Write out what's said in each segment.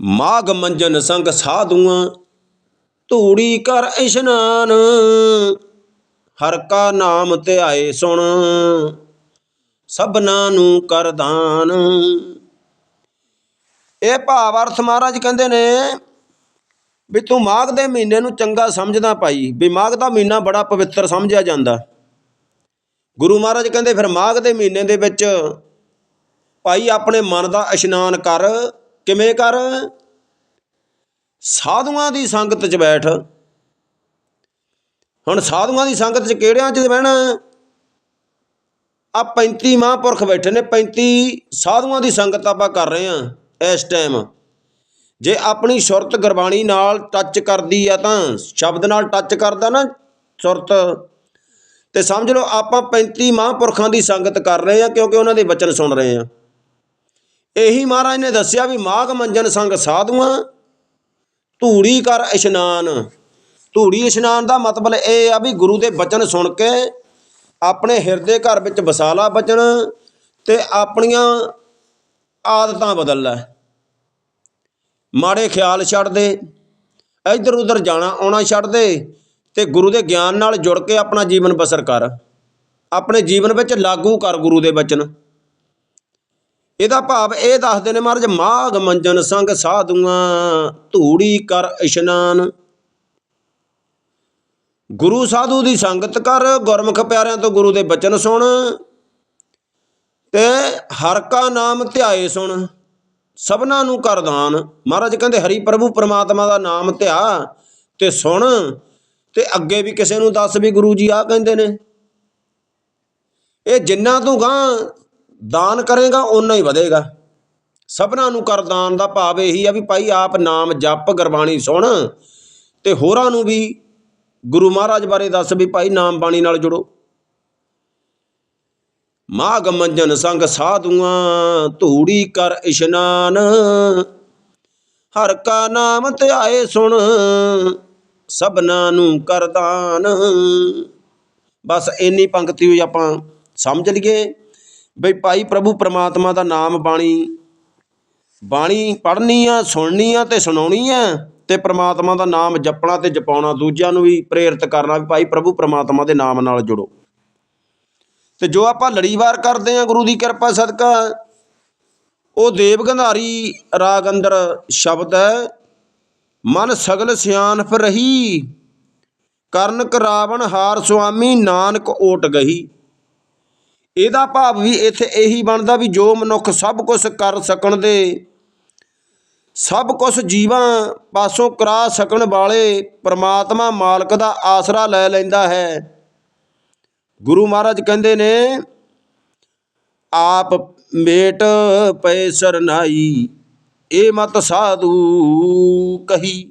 ਮਾਘ ਮੰਜਨ ਸੰਗ ਸਾਧੂਆਂ, ਧੂੜੀ ਕਰ ਇਸ਼ਨਾਨ। ਹਰ ਕਾ ਨਾਮ ਧਿਆਏ ਸੁਣ, ਸਭਨਾ ਨੂੰ ਕਰ ਦਾਨ। ਇਹ ਭਾਵ ਅਰਥ ਮਹਾਰਾਜ ਕਹਿੰਦੇ ਨੇ ਵੀ ਤੂੰ ਮਾਘ ਦੇ ਮਹੀਨੇ ਨੂੰ ਚੰਗਾ ਸਮਝਦਾ ਭਾਈ, ਵੀ ਮਾਘ ਦਾ ਮਹੀਨਾ ਬੜਾ ਪਵਿੱਤਰ ਸਮਝਿਆ ਜਾਂਦਾ। ਗੁਰੂ ਮਹਾਰਾਜ ਕਹਿੰਦੇ ਫਿਰ ਮਾਘ ਦੇ ਮਹੀਨੇ ਦੇ ਵਿੱਚ ਭਾਈ ਆਪਣੇ ਮਨ ਦਾ ਇਸ਼ਨਾਨ ਕਰ ਕਿਵੇਂ ਕਰ? ਸਾਧੂਆਂ ਦੀ ਸੰਗਤ 'ਚ ਬੈਠ। ਹੁਣ ਸਾਧੂਆਂ ਦੀ ਸੰਗਤ 'ਚ ਕਿਹੜਿਆਂ 'ਚ ਬਹਿਣਾ? ਆ 35 ਮਹਾਂਪੁਰਖ ਬੈਠੇ ਨੇ 35 ਸਾਧੂਆਂ ਦੀ ਸੰਗਤ ਆਪਾਂ ਕਰ ਰਹੇ ਆ ਇਸ ਟਾਈਮ ਜੇ ਆਪਣੀ ਸੁਰਤ ਗੁਰਬਾਣੀ ਨਾਲ ਟੱਚ ਕਰਦੀ ਆ ਤਾਂ, ਸ਼ਬਦ ਨਾਲ ਟੱਚ ਕਰਦਾ ਨਾ ਸੁਰਤ। ਤੇ ਸਮਝ ਲਓ, ਆਪਾਂ 35 ਮਹਾਂਪੁਰਖਾਂ ਦੀ ਸੰਗਤ ਕਰ ਰਹੇ ਆ ਕਿਉਂਕਿ ਉਹਨਾਂ ਦੇ ਬਚਨ ਸੁਣ ਰਹੇ ਆ ਇਹੀ ਮਹਾਰਾਜ ਨੇ ਦੱਸਿਆ ਵੀ ਮਾਘ ਮੰਜਨ ਸੰਗ ਸਾਧੂਆਂ, ਧੂੜੀ ਕਰ ਇਸ਼ਨਾਨ। ਧੂੜੀ ਇਸ਼ਨਾਨ ਦਾ ਮਤਲਬ ਇਹ ਆ ਵੀ ਗੁਰੂ ਦੇ ਬਚਨ ਸੁਣ ਕੇ ਆਪਣੇ ਹਿਰਦੇ ਘਰ ਵਿੱਚ ਵਸਾਲਾ ਬਚਨ ਤੇ ਆਪਣੀਆਂ ਆਦਤਾਂ ਬਦਲ ਲੈ। ਮਾੜੇ ਖਿਆਲ ਛੱਡ ਦੇ ਇੱਧਰ ਉੱਧਰ ਜਾਣਾ, ਆਉਣਾ ਛੱਡ ਦੇ ਤੇ ਗੁਰੂ ਦੇ ਗਿਆਨ ਨਾਲ ਜੁੜ ਕੇ ਆਪਣਾ ਜੀਵਨ ਬਸਰ ਕਰ। ਆਪਣੇ ਜੀਵਨ ਵਿੱਚ ਲਾਗੂ ਕਰ ਗੁਰੂ ਦੇ ਬਚਨ। ਇਹਦਾ ਭਾਵ ਇਹ ਦੱਸਦੇ ਨੇ ਮਹਾਰਾਜ, ਮਾਘ ਮੰਜਨ ਸੰਗ ਸਾਧੂਆਂ, ਧੂੜੀ ਕਰ ਇਸ਼ਨਾਨ। ਗੁਰੂ ਸਾਧੂ ਦੀ ਸੰਗਤ ਕਰ, ਗੁਰਮੁਖ ਪਿਆਰਿਆਂ ਤੋਂ ਗੁਰੂ ਦੇ ਬਚਨ ਸੁਣ ਤੇ ਹਰ ਕਾ ਨਾਮ ਧਿਆਏ ਸੁਣ, ਸਭਨਾ ਨੂੰ ਕਰ ਦਾਨ। ਮਹਾਰਾਜ ਕਹਿੰਦੇ, ਹਰੀ ਪ੍ਰਭੂ, ਪਰਮਾਤਮਾ ਦਾ ਨਾਮ ਧਿਆ ਤੇ ਸੁਣ ਤੇ ਅੱਗੇ ਵੀ ਕਿਸੇ ਨੂੰ ਦੱਸ ਵੀ ਗੁਰੂ ਜੀ ਆ ਕਹਿੰਦੇ ਨੇ। ਇਹ ਜਿੰਨਾ ਤੂੰ ਗਾਂ ਦਾਨ ਕਰੇਗਾ, ਓਨਾ ਹੀ ਵਧੇਗਾ। ਸਭਨਾਂ ਨੂੰ ਕਰਦਾਨ ਦਾ ਭਾਵ ਇਹੀ ਆ ਵੀ ਭਾਈ ਆਪ ਨਾਮ ਜਪ ਗੁਰਬਾਣੀ ਸੁਣ ਤੇ ਹੋਰਾਂ ਨੂੰ ਵੀ ਗੁਰੂ ਮਹਾਰਾਜ ਬਾਰੇ ਦੱਸ ਵੀ ਭਾਈ ਨਾਮ ਬਾਣੀ ਨਾਲ ਜੁੜੋ। ਮਾਘ ਮੰਜਨ ਸੰਗ ਸਾਧੂਆਂ, ਧੂੜੀ ਕਰ ਇਸ਼ਨਾਨ। ਹਰ ਕਾ ਨਾਮ ਧਿਆਏ ਸੁਣ, ਸਭਨਾ ਨੂੰ ਕਰਦਾਨ ਬਸ ਇੰਨੀ ਪੰਕਤੀ ਹੋਈ ਆਪਾਂ ਸਮਝ ਲਈਏ। ਬਈ ਭਾਈ ਪ੍ਰਭੂ ਪਰਮਾਤਮਾ ਦਾ ਨਾਮ ਬਾਣੀ ਬਾਣੀ ਪੜ੍ਹਨੀ ਆ, ਸੁਣਨੀ ਆ ਤੇ ਸੁਣਾਉਣੀ ਆ ਤੇ ਪ੍ਰਮਾਤਮਾ ਦਾ ਨਾਮ ਜਪਣਾ ਤੇ ਜਪਾਉਣਾ, ਦੂਜਿਆਂ ਨੂੰ ਵੀ ਪ੍ਰੇਰਿਤ ਕਰਨਾ ਵੀ ਭਾਈ ਪ੍ਰਭੂ ਪ੍ਰਮਾਤਮਾ ਦੇ ਨਾਮ ਨਾਲ ਜੁੜੋ। ਤੇ ਜੋ ਆਪਾਂ ਲੜੀਵਾਰ ਕਰਦੇ ਆ ਗੁਰੂ ਦੀ ਕਿਰਪਾ ਸਦਕਾ, ਉਹ ਦੇਵ ਗੰਧਾਰੀ ਰਾਗ ਅੰਦਰ ਸ਼ਬਦ ਹੈ, ਮਨ ਸਗਲ ਸਿਆਣਪ ਰਹੀ, ਕਰਨ ਕਰਾਵਣ ਹਾਰ ਸੁਆਮੀ ਨਾਨਕ ਓਟ ਗਈ ਇਹਦਾ ਭਾਵ ਵੀ ਇੱਥੇ ਇਹੀ ਬਣਦਾ ਵੀ ਜੋ ਮਨੁੱਖ ਸਭ ਕੁਝ ਕਰ ਸਕਣ ਦੇ, ਸਭ ਕੁਝ ਜੀਵਾਂ ਪਾਸੋਂ ਕਰਾ ਸਕਣ ਵਾਲੇ ਪ੍ਰਮਾਤਮਾ ਮਾਲਕ ਦਾ ਆਸਰਾ ਲੈ ਲੈਂਦਾ ਹੈ। ਗੁਰੂ ਮਹਾਰਾਜ ਕਹਿੰਦੇ ਨੇ, ਆਪ ਮੇਟ ਪਏ ਸਰਨਾਈ, ਇਹ ਮਤ ਸਾਧੂ ਕਹੀ।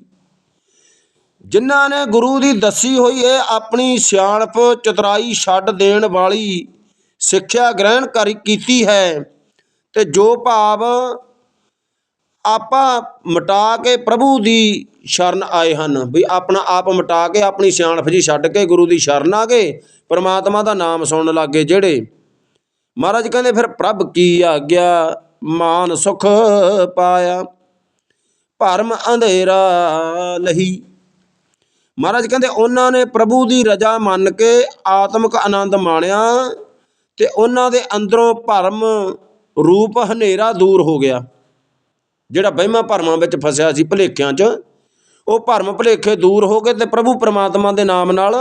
ਜਿਨ੍ਹਾਂ ਨੇ ਗੁਰੂ ਦੀ ਦੱਸੀ ਹੋਈ ਇਹ ਆਪਣੀ ਸਿਆਣਪ ਚਤਰਾਈ ਛੱਡ ਦੇਣ ਵਾਲੀ ਸਿੱਖਿਆ ਗ੍ਰਹਿਣ ਕਰੀ, ਕੀਤੀ ਹੈ। ਤੇ ਜੋ ਭਾਵ ਆਪਾਂ ਮਿਟਾ ਕੇ ਪ੍ਰਭੂ ਦੀ ਸ਼ਰਨ ਆਏ ਹਨ, ਵੀ ਆਪਣਾ ਆਪ ਮਿਟਾ ਕੇ, ਆਪਣੀ ਸਿਆਣਪ ਜੀ ਛੱਡ ਕੇ, ਗੁਰੂ ਦੀ ਸ਼ਰਨ ਆ ਗਏ, ਪਰਮਾਤਮਾ ਦਾ ਨਾਮ ਸੁਣਨ ਲੱਗੇ ਜਿਹੜੇ। ਮਹਾਰਾਜ ਕਹਿੰਦੇ, ਫਿਰ ਪ੍ਰਭ ਕੀ ਆਗਿਆ? ਮਾਨ ਸੁਖ ਪਾਇਆ, ਭਰਮ ਅੰਧੇਰਾ ਲਹੀ ਮਹਾਰਾਜ ਕਹਿੰਦੇ, ਉਹਨਾਂ ਨੇ ਪ੍ਰਭੂ ਦੀ ਰਜਾ ਮੰਨ ਕੇ ਆਤਮਿਕ ਆਨੰਦ ਮਾਣਿਆ। ਤੇ ਉਹਨਾਂ ਦੇ ਅੰਦਰੋਂ ਭਰਮ ਰੂਪ ਹਨੇਰਾ ਦੂਰ ਹੋ ਗਿਆ। ਜਿਹੜਾ ਵਹਿਮਾਂ ਭਰਮਾਂ ਵਿੱਚ ਫਸਿਆ ਸੀ ਭੁਲੇਖਿਆਂ 'ਚ, ਉਹ ਭਰਮ ਭੁਲੇਖੇ ਦੂਰ ਹੋ ਗਏ ਤੇ ਪ੍ਰਭੂ ਪਰਮਾਤਮਾ ਦੇ ਨਾਮ ਨਾਲ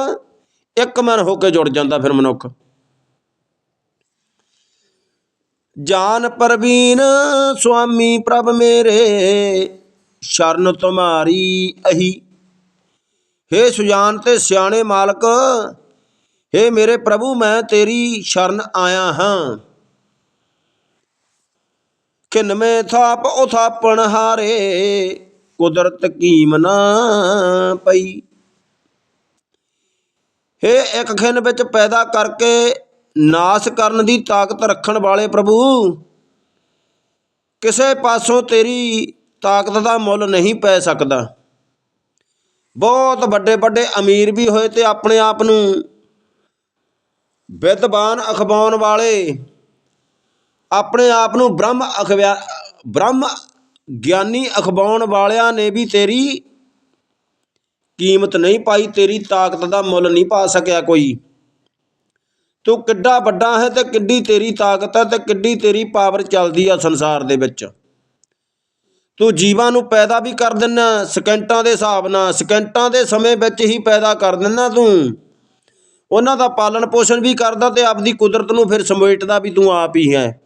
ਇੱਕ ਮਨ ਹੋ ਕੇ ਜੁੜ ਜਾਂਦਾ ਫਿਰ ਮਨੁੱਖ। ਜਾਨ ਪਰਵੀਨ ਸੁਆਮੀ ਪ੍ਰਭ ਮੇਰੇ, ਸ਼ਰਨ ਤੁਮਾਰੀ ਅਹੀ। ਹੇ ਸੁਜਾਨ ਤੇ ਸਿਆਣੇ ਮਾਲਕ ਹੇ ਮੇਰੇ ਪ੍ਰਭੂ, ਮੈਂ ਤੇਰੀ ਸ਼ਰਨ ਆਇਆ ਹਾਂ। ਕਿਨ ਮੈਂ ਥਾਪ, ਉਥਾਪਣ ਹਾਰੇ, ਕੁਦਰਤ ਕੀਮ ਨਾ ਪਈ। ਹੇ ਇੱਕ ਖਿੰਨ ਵਿੱਚ ਪੈਦਾ ਕਰਕੇ ਨਾਸ ਕਰਨ ਦੀ ਤਾਕਤ ਰੱਖਣ ਵਾਲੇ ਪ੍ਰਭੂ, ਕਿਸੇ ਪਾਸੋਂ ਤੇਰੀ ਤਾਕਤ ਦਾ ਮੁੱਲ ਨਹੀਂ ਪੈ ਸਕਦਾ। ਬਹੁਤ ਵੱਡੇ ਵੱਡੇ ਅਮੀਰ ਵੀ ਹੋਏ ਤੇ ਆਪਣੇ ਆਪ ਨੂੰ ਵਿਦਵਾਨ ਅਖਵਾਉਣ ਵਾਲੇ। ਆਪਣੇ ਆਪ ਨੂੰ ਬ੍ਰਹਮ ਅਖਵਿਆ, ਬ੍ਰਹਮ ਗਿਆਨੀ ਅਖਬਾਉਣ ਵਾਲਿਆਂ ਨੇ ਵੀ ਤੇਰੀ ਕੀਮਤ ਨਹੀਂ ਪਾਈ, ਤੇਰੀ ਤਾਕਤ ਦਾ ਮੁੱਲ ਨਹੀਂ ਪਾ ਸਕਿਆ ਕੋਈ। ਤੂੰ ਕਿੱਡਾ ਵੱਡਾ ਹੈ ਤੇ ਕਿੱਡੀ ਤੇਰੀ ਤਾਕਤ ਹੈ ਤੇ ਕਿੱਡੀ ਤੇਰੀ ਪਾਵਰ ਚੱਲਦੀ ਆ ਸੰਸਾਰ ਦੇ ਵਿੱਚ। ਤੂੰ ਜੀਵਾਂ ਨੂੰ ਪੈਦਾ ਵੀ ਕਰ ਦਿੰਨਾ, ਸਕਿੰਟਾਂ ਦੇ ਹਿਸਾਬ ਨਾਲ, ਸਕਿੰਟਾਂ ਦੇ ਸਮੇਂ ਵਿੱਚ ਹੀ ਪੈਦਾ ਕਰ ਦਿੰਨਾ ਤੂੰ। ਉਹਨਾਂ ਦਾ ਪਾਲਣ ਪੋਸ਼ਣ ਵੀ ਕਰਦਾ ਤੇ ਆਪਦੀ ਕੁਦਰਤ ਨੂੰ ਫਿਰ ਸਮੇਟਦਾ ਵੀ ਤੂੰ ਆਪ ਹੀ ਹੈ।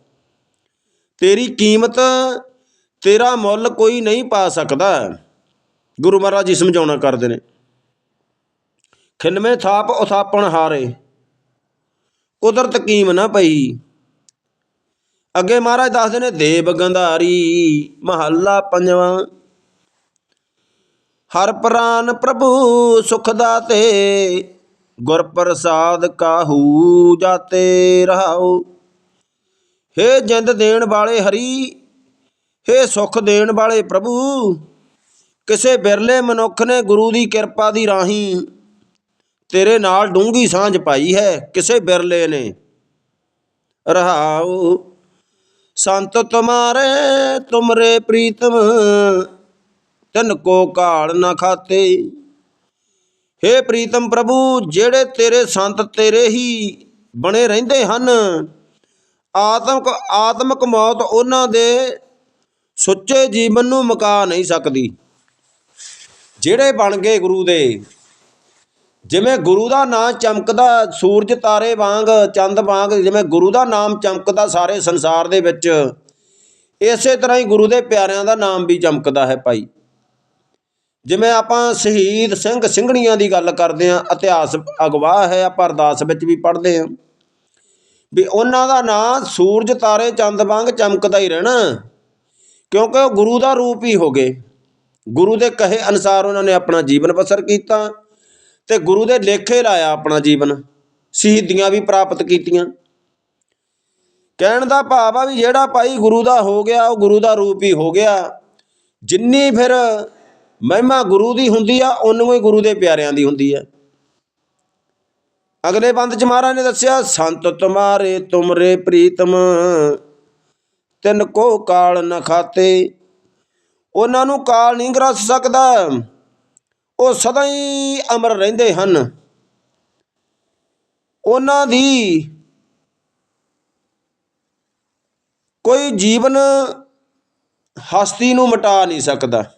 ਤੇਰੀ ਕੀਮਤ, ਤੇਰਾ ਮੁੱਲ ਕੋਈ ਨਹੀਂ ਪਾ ਸਕਦਾ। ਗੁਰੂ ਮਹਾਰਾਜ ਜੀ ਸਮਝਾਉਣਾ ਕਰਦੇ ਨੇ। ਖਿੰਨਵੇਂ ਥਾਪ ਉਥਾਪਣ ਹਾਰੇ। ਕੁਦਰਤ ਕੀਮ ਨਾ ਪਈ। ਅੱਗੇ ਮਹਾਰਾਜ ਦੱਸਦੇ ਨੇ, ਦੇਵ ਗੰਧਾਰੀ ਮਹੱਲਾ ਪੰਜਵਾਂ। ਹਰ ਪ੍ਰਾਨ ਪ੍ਰਭੂ ਸੁਖ ਦਾਤੇ। ਗੁਰ ਪ੍ਰਸਾਦ ਕਾਹੂ ਜਾਤੇ ਰਹਾਉ। ਹੇ ਜਿੰਦ ਦੇਣ ਵਾਲੇ ਹਰੀ, ਹੇ ਸੁਖ ਦੇਣ ਵਾਲੇ ਪ੍ਰਭੂ, ਕਿਸੇ ਬਿਰਲੇ ਮਨੁੱਖ ਨੇ ਗੁਰੂ ਦੀ ਕਿਰਪਾ ਦੀ ਰਾਹੀਂ ਤੇਰੇ ਨਾਲ ਡੂੰਗੀ ਸਾਂਝ ਪਾਈ ਹੈ, ਕਿਸੇ ਬਿਰਲੇ ਨੇ। ਰਹਾਉ, ਸੰਤ ਤੁਮਾਰੇ, ਤੁਮਰੇ ਪ੍ਰੀਤਮ, ਤਨ ਕੋ ਕਾਲ ਨਾ ਖਾਤੇ। ਹੇ ਪ੍ਰੀਤਮ ਪ੍ਰਭੂ, ਜਿਹੜੇ ਤੇਰੇ ਸੰਤ ਤੇਰੇ ਹੀ ਬਣੇ ਰਹਿੰਦੇ ਹਨ, ਆਤਮਕ ਆਤਮਕ ਮੌਤ ਉਹਨਾਂ ਦੇ ਸੁੱਚੇ ਜੀਵਨ ਨੂੰ ਮੁਕਾ ਨਹੀਂ ਸਕਦੀ। ਜਿਹੜੇ ਬਣ ਗਏ ਗੁਰੂ ਦੇ, ਜਿਵੇਂ ਗੁਰੂ ਦਾ ਨਾਮ ਚਮਕਦਾ ਸੂਰਜ ਤਾਰੇ ਵਾਂਗ, ਚੰਦ ਵਾਂਗ, ਜਿਵੇਂ ਗੁਰੂ ਦਾ ਨਾਮ ਚਮਕਦਾ ਸਾਰੇ ਸੰਸਾਰ ਦੇ ਵਿੱਚ, ਇਸੇ ਤਰ੍ਹਾਂ ਹੀ ਗੁਰੂ ਦੇ ਪਿਆਰਿਆਂ ਦਾ ਨਾਮ ਵੀ ਚਮਕਦਾ ਹੈ ਭਾਈ। ਜਿਵੇਂ ਆਪਾਂ ਸ਼ਹੀਦ ਸਿੰਘ ਸਿੰਘਣੀਆਂ ਦੀ ਗੱਲ ਕਰਦੇ ਹਾਂ, ਇਤਿਹਾਸ ਅਗਵਾਹ ਹੈ, ਆਪਾਂ ਅਰਦਾਸ ਵਿੱਚ ਵੀ ਪੜ੍ਹਦੇ ਹਾਂ ਵੀ ਉਹਨਾਂ ਦਾ ਨਾਂ ਸੂਰਜ, ਤਾਰੇ, ਚੰਦ ਵਾਂਗ ਚਮਕਦਾ ਹੀ ਰਹਿਣਾ, ਕਿਉਂਕਿ ਉਹ ਗੁਰੂ ਦਾ ਰੂਪ ਹੀ ਹੋ ਗਏ। ਗੁਰੂ ਦੇ ਕਹੇ ਅਨੁਸਾਰ ਉਹਨਾਂ ਨੇ ਆਪਣਾ ਜੀਵਨ ਬਸਰ ਕੀਤਾ ਤੇ ਗੁਰੂ ਦੇ ਲੇਖੇ ਲਾਇਆ ਆਪਣਾ ਜੀਵਨ ਸ਼ਹੀਦੀਆਂ ਵੀ ਪ੍ਰਾਪਤ ਕੀਤੀਆਂ। ਕਹਿਣ ਦਾ ਭਾਵ ਆ ਵੀ ਜਿਹੜਾ ਭਾਈ ਗੁਰੂ ਦਾ ਹੋ ਗਿਆ, ਉਹ ਗੁਰੂ ਦਾ ਰੂਪ ਹੀ ਹੋ ਗਿਆ। ਜਿੰਨੀ ਫਿਰ ਮਹਿਮਾ ਗੁਰੂ ਦੀ ਹੁੰਦੀ ਆ, ਉਹਨੂੰ ਹੀ ਗੁਰੂ ਦੇ ਪਿਆਰਿਆਂ ਦੀ ਹੁੰਦੀ ਆ। ਅਗਲੇ ਬੰਦ ਚ ਮਹਾਰਾਜ ਨੇ ਦੱਸਿਆ, ਸੰਤ ਤੁਮਾਰੇ ਤੁਮਰੇ ਪ੍ਰੀਤਮ, ਤਿੰਨ ਕੋ ਕਾਲ ਨ ਖਾਤੇ। ਉਹਨਾਂ ਨੂੰ ਕਾਲ ਨਹੀਂ ਗਰਸ ਸਕਦਾ। ਉਹ ਸਦਾ ਹੀ ਅਮਰ ਰਹਿੰਦੇ ਹਨ। ਉਹਨਾਂ ਦੀ ਕੋਈ ਜੀਵਨ ਹਸਤੀ ਨੂੰ ਮਿਟਾ ਨਹੀਂ ਸਕਦਾ।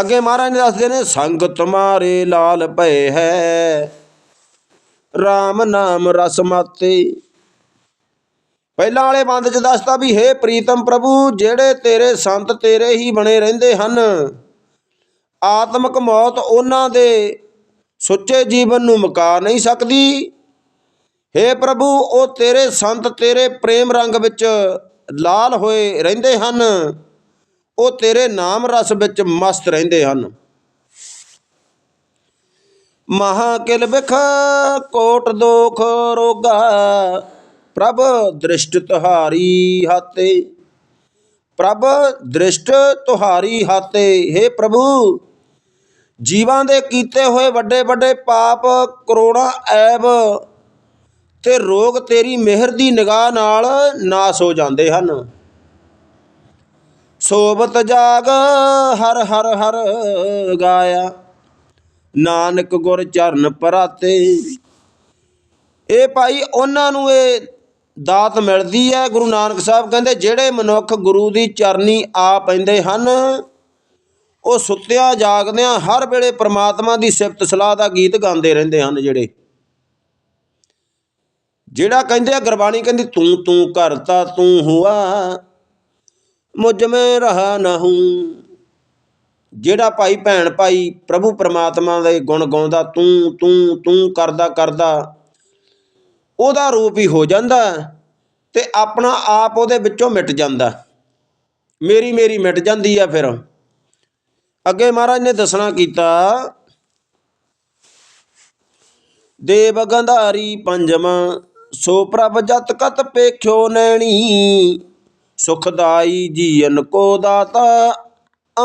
ਅੱਗੇ ਮਹਾਰਾਜ ਨੇ ਦੱਸਦੇ ਨੇ ਸੰਗ ਤੁਮਾਰੇ ਲਾਲ ਭਏ ਹੈ। RAM ਨਾਮ ਰਸ ਮਾਤੇ। ਪਹਿਲਾਂ ਵਾਲੇ ਬੰਦ ਚ ਦੱਸਤਾ ਵੀ, ਹੇ ਪ੍ਰੀਤਮ ਪ੍ਰਭੂ, ਜਿਹੜੇ ਤੇਰੇ ਸੰਤ ਤੇਰੇ ਹੀ ਬਣੇ ਰਹਿੰਦੇ ਹਨ। ਆਤਮਕ ਮੌਤ ਉਹਨਾਂ ਦੇ ਸੁੱਚੇ ਜੀਵਨ ਨੂੰ ਮੁਕਾ ਨਹੀਂ ਸਕਦੀ। ਹੇ ਪ੍ਰਭੂ, ਉਹ ਤੇਰੇ ਸੰਤ ਤੇਰੇ ਪ੍ਰੇਮ ਰੰਗ ਵਿੱਚ ਲਾਲ ਹੋਏ ਰਹਿੰਦੇ ਹਨ। ਉਹ ਤੇਰੇ ਨਾਮ ਰਸ ਵਿੱਚ ਮਸਤ ਰਹਿੰਦੇ ਹਨ। ਮਹਾ ਕਿਲ ਬਿਖ ਕੋਟ ਦੋਖ ਰੋਗਾ, ਪ੍ਰਭ ਦ੍ਰਿਸ਼ਟ ਤੁਹਾਰੀ ਹਾਤੇ। ਪ੍ਰਭ ਦ੍ਰਿਸ਼ਟ ਤੁਹਾਰੀ ਹਾਤੇ हे ਪ੍ਰਭੂ, ਜੀਵਾਂ ਦੇ ਕੀਤੇ ਹੋਏ ਵੱਡੇ ਵੱਡੇ ਪਾਪ, ਕਰੋੜਾਂ ਐਬ ਤੇ ਰੋਗ ਤੇਰੀ ਮਿਹਰ ਦੀ ਨਿਗਾਹ ਨਾਲ ਨਾਸ ਹੋ ਜਾਂਦੇ ਹਨ। ਸੋਬਤ ਜਾਗ, ਹਰ ਹਰ ਹਰ ਗਾਇਆ। ਨਾਨਕ ਗੁਰ ਚਰਨ ਪਰਾਤੇ। ਇਹ ਭਾਈ, ਉਹਨਾਂ ਨੂੰ ਇਹ ਦਾਤ ਮਿਲਦੀ ਹੈ, ਗੁਰੂ ਨਾਨਕ ਸਾਹਿਬ ਕਹਿੰਦੇ, ਜਿਹੜੇ ਮਨੁੱਖ ਗੁਰੂ ਦੀ ਚਰਨੀ ਆ ਪੈਂਦੇ ਹਨ, ਉਹ ਸੁੱਤਿਆਂ, ਜਾਗਦਿਆਂ, ਹਰ ਵੇਲੇ ਪ੍ਰਮਾਤਮਾ ਦੀ ਸਿਫਤ ਸਲਾਹ ਦਾ ਗੀਤ ਗਾਉਂਦੇ ਰਹਿੰਦੇ ਹਨ ਜਿਹੜੇ। ਜਿਹੜਾ ਕਹਿੰਦੇ ਆ ਗੁਰਬਾਣੀ ਕਹਿੰਦੀ, ਤੂੰ ਤੂੰ ਕਰਤਾ, ਤੂੰ ਹੁਆ। ਮੁਝ ਮੈਂ ਰਹਾ ਨਾ ਹੂੰ ਜਿਹੜਾ ਭਾਈ ਭੈਣ ਭਾਈ ਪ੍ਰਭੂ ਪਰਮਾਤਮਾ ਦੇ ਗੁਣ ਗਾਉਂਦਾ, ਤੂੰ ਤੂੰ ਤੂੰ ਕਰਦਾ ਕਰਦਾ, ਉਹਦਾ ਰੂਪ ਹੀ ਹੋ ਜਾਂਦਾ ਤੇ ਆਪਣਾ ਆਪ ਉਹਦੇ ਵਿੱਚੋਂ ਮਿਟ ਜਾਂਦਾ। ਮੇਰੀ ਮੇਰੀ ਮਿਟ ਜਾਂਦੀ ਆ ਫਿਰ। ਅੱਗੇ ਮਹਾਰਾਜ ਨੇ ਦੱਸਣਾ ਕੀਤਾ, ਦੇਵ ਗੰਧਾਰੀ ਪੰਜਵਾਂ, ਸੋ ਪ੍ਰਭ ਜਤ ਕਤ ਪੇਖਿਓ ਨੈਣੀ। ਸੁਖਦਾਈ ਜੀਵਨ ਕੋ ਦਾਤਾ,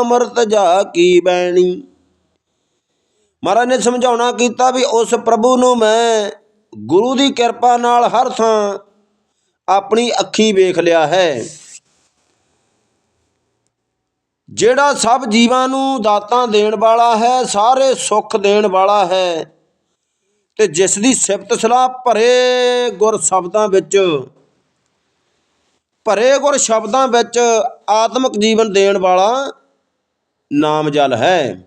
ਅਮਰਤ ਜਾ ਕੀ ਬੈਣੀ। ਮਹਾਰਾਜ ਨੇ ਸਮਝਾਉਣਾ ਕੀਤਾ ਵੀ ਉਸ ਪ੍ਰਭੂ ਨੂੰ ਮੈਂ ਗੁਰੂ ਦੀ ਕਿਰਪਾ ਨਾਲ ਹਰ ਥਾਂ ਆਪਣੀ ਅੱਖੀ ਵੇਖ ਲਿਆ ਹੈ। ਜਿਹੜਾ ਸਭ ਜੀਵਾਂ ਨੂੰ ਦਾਤਾਂ ਦੇਣ ਵਾਲਾ ਹੈ, ਸਾਰੇ ਸੁੱਖ ਦੇਣ ਵਾਲਾ ਹੈ, ਤੇ ਜਿਸ ਦੀ ਸਿਫਤ ਸਲਾਹ ਭਰੇ ਗੁਰ ਸ਼ਬਦਾਂ ਵਿੱਚ ਭਰੇ ਗੁਰ ਸ਼ਬਦਾਂ ਵਿੱਚ ਆਤਮਿਕ ਜੀਵਨ ਦੇਣ ਵਾਲਾ ਨਾਮ ਜਲ ਹੈ।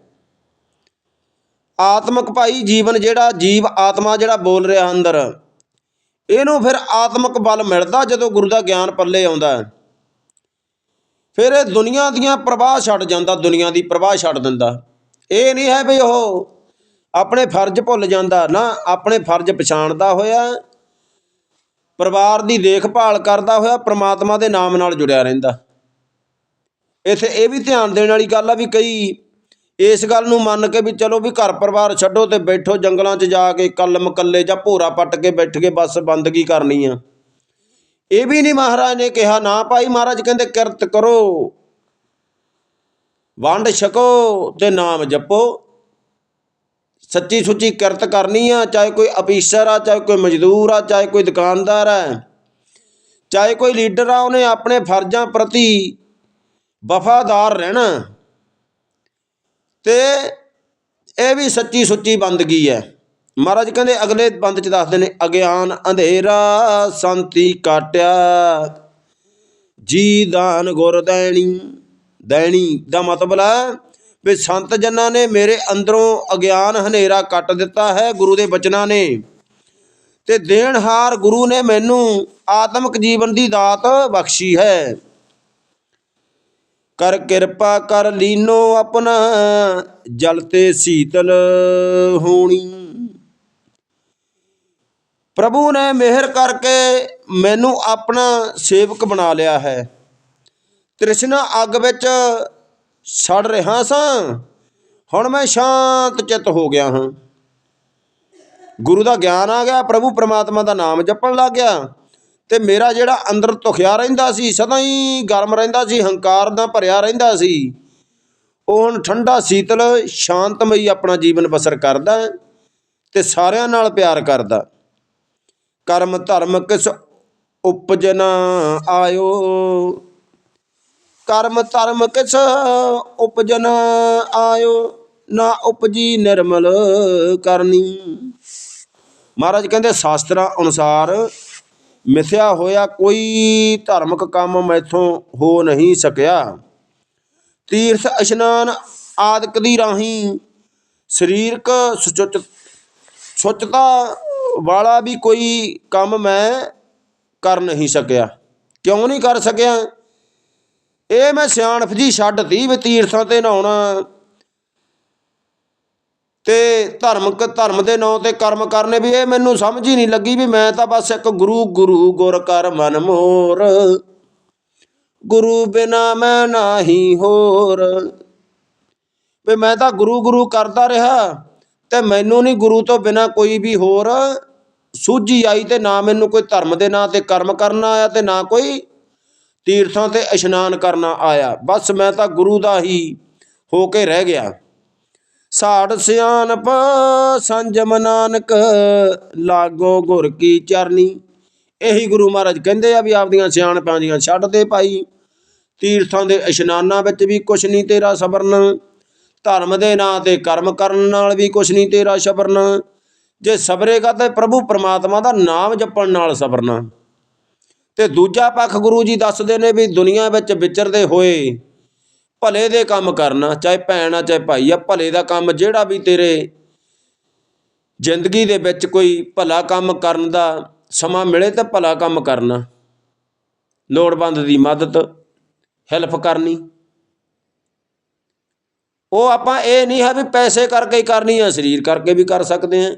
ਆਤਮਿਕ ਭਾਈ ਜੀਵਨ ਜਿਹੜਾ, ਜੀਵ ਆਤਮਾ ਜਿਹੜਾ ਬੋਲ ਰਿਹਾ ਅੰਦਰ, ਇਹਨੂੰ ਫਿਰ ਆਤਮਿਕ ਬਲ ਮਿਲਦਾ ਜਦੋਂ ਗੁਰੂ ਦਾ ਗਿਆਨ ਪੱਲੇ ਆਉਂਦਾ ਫਿਰ ਇਹ ਦੁਨੀਆ ਦੀਆਂ ਪ੍ਰਵਾਹ ਛੱਡ ਜਾਂਦਾ, ਦੁਨੀਆ ਦੀ ਪ੍ਰਵਾਹ ਛੱਡ ਦਿੰਦਾ। ਇਹ ਨਹੀਂ ਹੈ ਵੀ ਉਹ ਆਪਣੇ ਫਰਜ਼ ਭੁੱਲ ਜਾਂਦਾ, ਨਾ ਆਪਣੇ ਫਰਜ਼ ਪਛਾਣਦਾ ਹੋਇਆ। ਪਰਿਵਾਰ ਦੀ ਦੇਖਭਾਲ ਕਰਦਾ ਹੋਇਆ ਪ੍ਰਮਾਤਮਾ ਦੇ ਨਾਮ ਨਾਲ ਜੁੜਿਆ ਰਹਿੰਦਾ। ਇੱਥੇ ਇਹ ਵੀ ਧਿਆਨ ਦੇਣ ਵਾਲੀ ਗੱਲ ਆ ਵੀ ਕਈ ਇਸ ਗੱਲ ਨੂੰ ਮੰਨ ਕੇ ਵੀ ਚਲੋ ਵੀ ਘਰ ਪਰਿਵਾਰ ਛੱਡੋ ਤੇ ਬੈਠੋ ਜੰਗਲਾਂ 'ਚ ਜਾ ਕੇ ਕਲਮ ਕੱਲੇ ਜਾਂ ਭੋਰਾ ਪੱਟ ਕੇ ਬੈਠ ਕੇ ਬਸ ਬੰਦਗੀ ਕਰਨੀ ਆ। ਇਹ ਵੀ ਨਹੀਂ ਮਹਾਰਾਜ ਨੇ ਕਿਹਾ, ਨਾ ਭਾਈ ਮਹਾਰਾਜ, ਕਹਿੰਦੇ, ਕਿਰਤ ਕਰੋ, ਵੰਡ ਛਕੋ ਤੇ ਨਾਮ ਜਪੋ। ਸੱਚੀ ਸੁੱਚੀ ਕਿਰਤ ਕਰਨੀ ਆ, ਚਾਹੇ ਕੋਈ ਅਫੀਸਰ ਆ, ਚਾਹੇ ਕੋਈ ਮਜ਼ਦੂਰ ਆ, ਚਾਹੇ ਕੋਈ ਦੁਕਾਨਦਾਰ ਆ, ਚਾਹੇ ਕੋਈ ਲੀਡਰ ਆ, ਉਹਨੇ ਆਪਣੇ ਫਰਜ਼ਾਂ ਪ੍ਰਤੀ ਵਫਾਦਾਰ ਰਹਿਣਾ। ਤੇ ਇਹ ਵੀ ਸੱਚੀ ਸੁੱਚੀ ਬੰਦਗੀ ਹੈ। ਮਹਾਰਾਜ ਕਹਿੰਦੇ, ਅਗਲੇ ਬੰਦ ਚ ਦੱਸਦੇ ਨੇ, ਅਗਿਆਨ ਅੰਧੇਰਾ, ਸੰਤੀ ਕਾਟਿਆ, ਜੀ ਦਾਨ ਗੁਰ ਦੇਣੀ ਦੇਣੀ ਦਾ ਮਤਲਬ ਹੈ ਵੀ ਸੰਤ ਜਨਾਂ ਨੇ ਮੇਰੇ ਅੰਦਰੋਂ ਅਗਿਆਨ ਹਨੇਰਾ ਕੱਟ ਦਿੱਤਾ ਹੈ ਗੁਰੂ ਦੇ ਬਚਨਾਂ ਨੇ। ਤੇ ਦੇਣਹਾਰ ਗੁਰੂ ਨੇ ਮੈਨੂੰ ਆਤਮਿਕ ਜੀਵਨ ਦੀ ਦਾਤ ਬਖਸ਼ੀ ਹੈ। ਕਰ ਕਿਰਪਾ ਕਰ ਲੀਨੋ ਆਪਣਾ, ਜਲ ਤੇ ਸੀਤਲ ਹੋਣੀ। ਪ੍ਰਭੂ ਨੇ ਮਿਹਰ ਕਰਕੇ ਮੈਨੂੰ ਆਪਣਾ ਸੇਵਕ ਬਣਾ ਲਿਆ ਹੈ। ਤ੍ਰਿਸ਼ਨਾ ਅੱਗ ਵਿੱਚ ਸੜ ਰਿਹਾ ਸਾਂ। ਹੁਣ ਮੈਂ ਸ਼ਾਂਤ ਚਿੱਤ ਹੋ ਗਿਆ ਹਾਂ। ਗੁਰੂ ਦਾ ਗਿਆਨ ਆ ਗਿਆ, ਪ੍ਰਭੂ ਪਰਮਾਤਮਾ ਦਾ ਨਾਮ ਜਪਣ ਲੱਗ ਗਿਆ। ਤੇ ਮੇਰਾ ਜਿਹੜਾ ਅੰਦਰ ਧੁਖਿਆ ਰਹਿੰਦਾ ਸੀ, ਸਦਾ ਹੀ ਗਰਮ ਰਹਿੰਦਾ ਸੀ, ਹੰਕਾਰ ਦਾ ਭਰਿਆ ਰਹਿੰਦਾ ਸੀ। ਉਹ ਹੁਣ ਠੰਡਾ ਸੀਤਲ, ਸ਼ਾਂਤਮਈ ਆਪਣਾ ਜੀਵਨ ਬਸਰ ਕਰਦਾ ਤੇ ਸਾਰਿਆਂ ਨਾਲ ਪਿਆਰ ਕਰਦਾ। ਕਰਮ ਧਰਮ ਕਿਸ ਉਪਜਨ ਆਇਓ। ਕਰਮ ਧਰਮ ਕਿਸ ਉਪਜਨ ਆਇਓ? ਨਾ ਉਪਜੀ ਨਿਰਮਲ ਕਰਨੀ। ਮਹਾਰਾਜ ਕਹਿੰਦੇ, ਸ਼ਾਸਤਰਾਂ ਅਨੁਸਾਰ ਮਿਥਿਆ ਹੋਇਆ ਕੋਈ ਧਾਰਮਿਕ ਕੰਮ ਮੈਥੋਂ ਹੋ ਨਹੀਂ ਸਕਿਆ। ਤੀਰਥ, ਇਸ਼ਨਾਨ ਆਦਿਕ ਦੀ ਰਾਹੀਂ ਸਰੀਰਕ ਸੁਚੁੱਚ ਸੁੱਚਤਾ ਵਾਲਾ ਵੀ ਕੋਈ ਕੰਮ ਮੈਂ ਕਰ ਨਹੀਂ ਸਕਿਆ। ਕਿਉਂ ਨਹੀਂ ਕਰ ਸਕਿਆ? ਇਹ ਮੈਂ ਸਿਆਣਫ ਜੀ ਛੱਡਤੀ ਵੀ ਤੀਰਥਾਂ ਤੇ ਨਹਾਉਣਾ। ਤੇ ਧਰਮਕ ਧਰਮ ਦੇ ਨਾਂ ਤੇ ਕਰਮ ਕਰਨੇ ਵੀ ਇਹ ਮੈਨੂੰ ਸਮਝ ਹੀ ਨਹੀਂ ਲੱਗੀ ਵੀ ਮੈਂ ਤਾਂ ਬਸ ਇੱਕ ਗੁਰੂ ਗੁਰੂ ਗੁਰ ਕਰ ਮਨ ਮੋਰ। ਗੁਰੂ ਬਿਨਾ ਮੈਂ ਨਾਹੀ ਹੋਰ। ਵੀ ਮੈਂ ਤਾਂ ਗੁਰੂ ਗੁਰੂ ਕਰਦਾ ਰਿਹਾ ਤੇ ਮੈਨੂੰ ਨਹੀਂ ਗੁਰੂ ਤੋਂ ਬਿਨਾ ਕੋਈ ਵੀ ਹੋਰ। ਸੂਝੀ ਆਈ ਤੇ ਨਾ ਮੈਨੂੰ ਕੋਈ ਧਰਮ ਦੇ ਨਾਂ ਤੇ ਕਰਮ ਕਰਨਾ ਆਇਆ ਤੇ ਨਾ ਕੋਈ ਤੀਰਥਾਂ ਤੇ ਇਸ਼ਨਾਨ ਕਰਨਾ ਆਇਆ। ਬਸ ਮੈਂ ਤਾਂ ਗੁਰੂ ਦਾ ਹੀ ਹੋ ਕੇ ਰਹਿ ਗਿਆ। ਸਾੜ ਸਿਆਣਪ ਸੰਜਮ ਨਾਨਕ ਲਾਗੋ ਗੁਰ ਕੀ ਚਰਨੀ। ਇਹੀ ਗੁਰੂ ਮਹਾਰਾਜ ਕਹਿੰਦੇ ਆ ਵੀ ਆਪਦੀਆਂ ਸਿਆਣਪਾਂ ਦੀਆਂ ਛੱਡ ਦੇ ਭਾਈ। ਤੀਰਥਾਂ ਦੇ ਇਸ਼ਨਾਨਾਂ ਵਿੱਚ ਵੀ ਕੁਛ ਨਹੀਂ ਤੇਰਾ ਸਬਰਨ। ਧਰਮ ਦੇ ਨਾਂ ਤੇ ਕਰਮ ਕਰਨ ਨਾਲ ਵੀ ਕੁਛ ਨਹੀਂ ਤੇਰਾ ਸਬਰਨ। ਜੇ ਸਬਰੇਗਾ ਤਾਂ ਪ੍ਰਭੂ ਪਰਮਾਤਮਾ ਦਾ ਨਾਮ ਜਪਣ ਨਾਲ ਸਬਰਨਾ। ਤੇ ਦੂਜਾ ਪੱਖ ਗੁਰੂ ਜੀ ਦੱਸਦੇ ਨੇ ਵੀ ਦੁਨੀਆ ਵਿੱਚ ਵਿਚਰਦੇ ਹੋਏ ਭਲੇ ਦੇ ਕੰਮ ਕਰਨਾ, ਚਾਹੇ ਭੈਣ ਆ, ਚਾਹੇ ਭਾਈ ਆ, ਭਲੇ ਦਾ ਕੰਮ ਜਿਹੜਾ ਵੀ ਤੇਰੇ ਜ਼ਿੰਦਗੀ ਦੇ ਵਿੱਚ ਕੋਈ ਭਲਾ ਕੰਮ ਕਰਨ ਦਾ ਸਮਾਂ ਮਿਲੇ ਤਾਂ ਭਲਾ ਕੰਮ ਕਰਨਾ। ਲੋੜਵੰਦ ਦੀ ਮਦਦ ਹੈਲਪ ਕਰਨੀ। ਉਹ ਆਪਾਂ ਇਹ ਨਹੀਂ ਹੈ ਵੀ ਪੈਸੇ ਕਰਕੇ ਹੀ ਕਰਨੀ ਆ, ਸਰੀਰ ਕਰਕੇ ਵੀ ਕਰ ਸਕਦੇ ਆ।